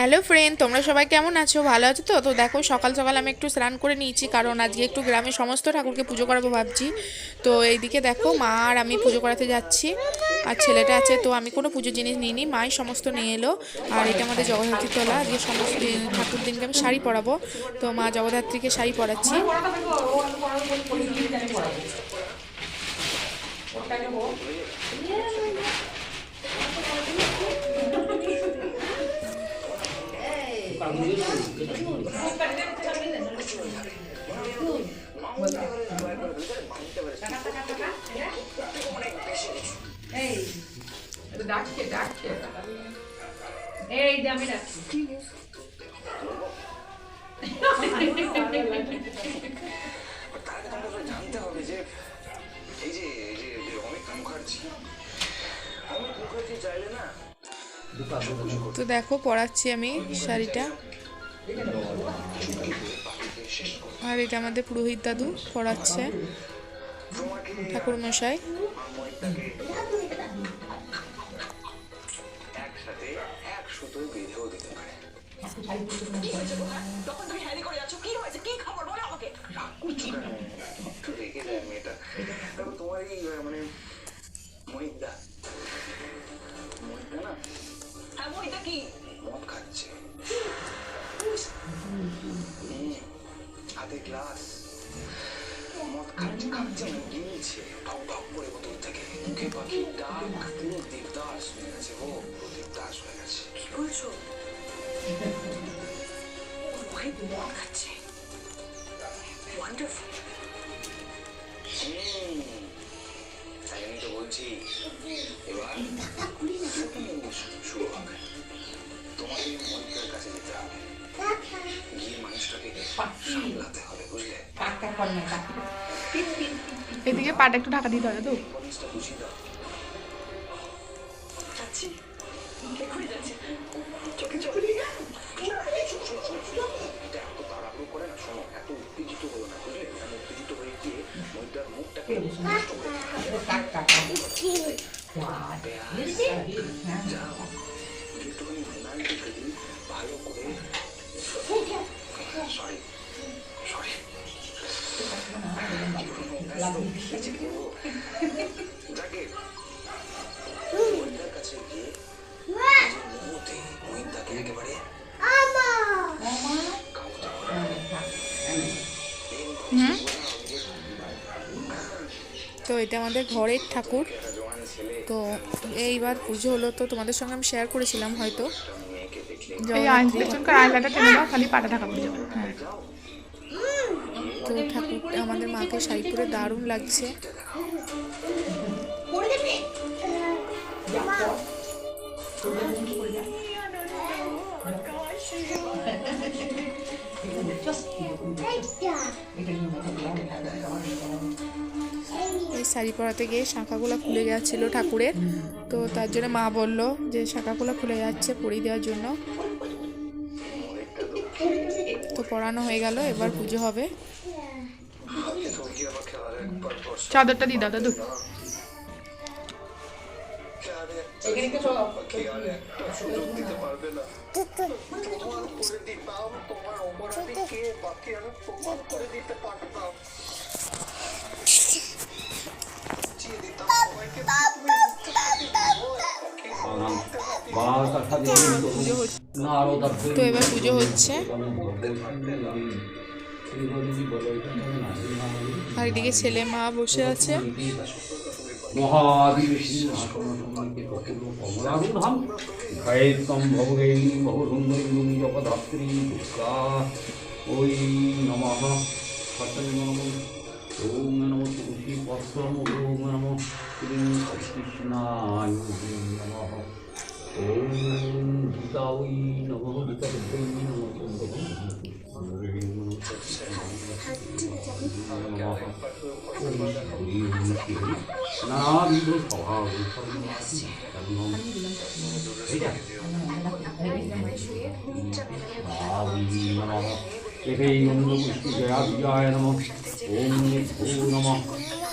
Hello friend তোমরা সবাই কেমন আছো? ভালো আছো তো? তো দেখো, সকাল সকাল আমি একটু স্নান করে নিয়েছি, কারণ আজকে একটু গ্রামে সমস্ত ঠাকুরকে পুজো করাবো ভাবছি। তো এইদিকে দেখো, মা আর আমি পুজো করাতে যাচ্ছি, আর ছেলেটা আছে, তো আমি কোনো পুজো জিনিস নিইনি, মাই সমস্ত নিয়ে এলো, আর এটা আমাদের জগদ্ধাত্রী তোলা। আজকে সমস্ত ঠাকুর দিনকে আমি শাড়ি পরাবো। তো মা জগদ্ধাত্রীকে শাড়ি পরাচ্ছি। ডাকছে জানতে হবে যে এই যে এই যে অমিত মুখার্জি অমিত মুখার্জি চাইলে না তো দেখো, পরাচ্ছি আমি শাড়িটা। আর এটা আমাদের পুরোহিত দাদু পড়াচ্ছে ঠাকুর মশাই একসাথে এক সুতোয় মুখে পাখি ডাক পুরো দেবদাস হয়ে গেছে ও পুরো দেবদাস হয়ে গেছে কি বলছো ওই মদ খাচ্ছে ওয়ান্ডারফুল তাই আমি তো বলছি এবার হবে তোমাকে মনিকার কাছে যেতে হবে গিয়ে মানুষটাকে সামলাতে হবে বুঝলে কাকা কর না কাকা এদিকে পাটা একটু ঢাকা দিতে হবে তো। হয়ে ভালো করে সরি তো এটা আমাদের ঘরের ঠাকুর। তো এইবার পুজো হলো তো তোমাদের সঙ্গে আমি শেয়ার করেছিলাম হয়তো। এই খালি পাটা ঢাকা পড়ে যাবে হ্যাঁ। তো ঠাকুর, আমাদের মাকে শাড়ি পরে দারুণ লাগছে। এই শাড়ি পরাতে গিয়ে শাঁখাগুলো খুলে গেছিল ঠাকুরের, তো তার জন্য মা বলল যে শাঁখাগুলো খুলে যাচ্ছে পরিয়ে দেওয়ার জন্য। পড়ানো হয়ে গেল এবার পুজো হবে। চাদরটা দি দাও দাদু। দিতে তো এবার পুজো হচ্ছে। আর ছেলে মা বসে আছে। ওই নমঃ সত্যমে নমঃ ওম নমঃ তুলসী নমঃ ওম গীতা ওই নমঃ গীতা বিদ্যৈ নমঃ চন্দ্রম নানাবিধ স্বভাব এটাই অন্নপুষ্টি জয়া বিজয় নম ওম নিভো নম ওম নিষদ্ধো নম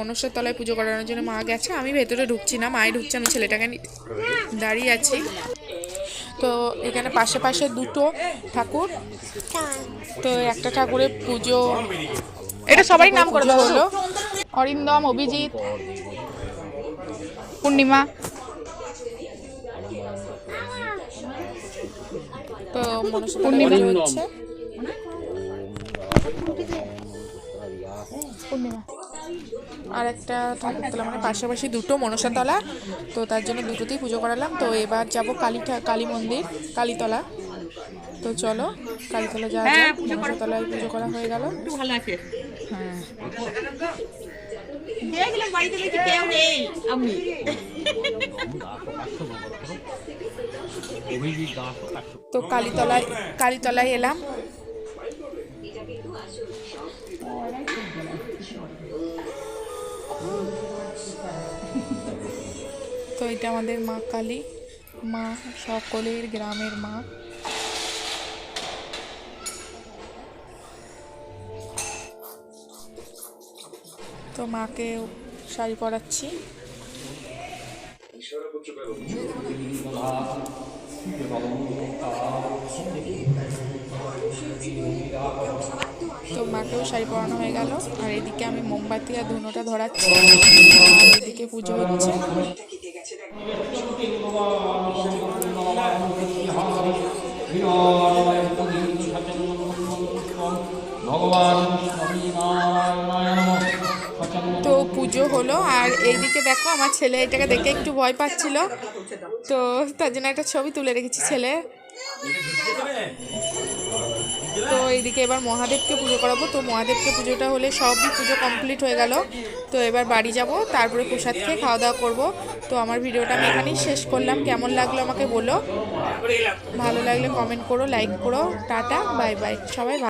মনসার তলায় পুজো করানোর জন্য মা গেছে। আমি ভেতরে ঢুকছি না মাই ঢুকছে আমি ছেলেটাকে দাঁড়িয়ে আছি। তো এখানে পাশে পাশে দুটো ঠাকুর। তো একটা ঠাকুরের পুজো এটা সবারই নাম করে দেওয়া হলো। অরিন্দম অভিজিৎ পূর্ণিমা। তো পূর্ণিমা। হচ্ছে। পূর্ণিমা। আর একটা ঠাকুর তলা মানে পাশাপাশি দুটো মনসাতলা তো তার জন্য দুটোতেই পুজো করালাম। তো এবার যাব কালী ঠা- কালী মন্দির কালীতলা। তো চলো কালীতলা যাওয়া যাক মনসা তলায় পুজো করা হয়ে গেল। ভালো আছে। হ্যাঁ। দেখলাম বাড়িতে দেখি কেউ নেই আমি। তো কালীতলায় কালীতলায় এলাম। তো এটা আমাদের মা কালী। মা সকলের গ্রামের মা। তো মাকে শাড়ি পরাচ্ছি। তো মাকেও শাড়ি পরানো হয়ে গেল। আর এদিকে আমি মোমবাতি আর ধুনোটা ধরাচ্ছি। আর এদিকে পুজো হচ্ছে। তো পুজো হলো। আর এইদিকে দেখো, আমার ছেলে এটাকে দেখে একটু ভয় পাচ্ছিল। তো তার জন্য একটা ছবি তুলে রেখেছি ছেলে। তো এইদিকে এবার মহাদেবকে পুজো করাবো। তো মহাদেবকে পুজোটা হলে সবই পুজো কমপ্লিট হয়ে গেল। তো এবার বাড়ি যাব, তারপরে প্রসাদ খেয়ে খাওয়া দাওয়া করব। তো আমার ভিডিওটা আমি এখানেই শেষ করলাম। কেমন লাগল আমাকে বলো। ভালো লাগলে কমেন্ট করো লাইক করো। টাটা বাই বাই সবাই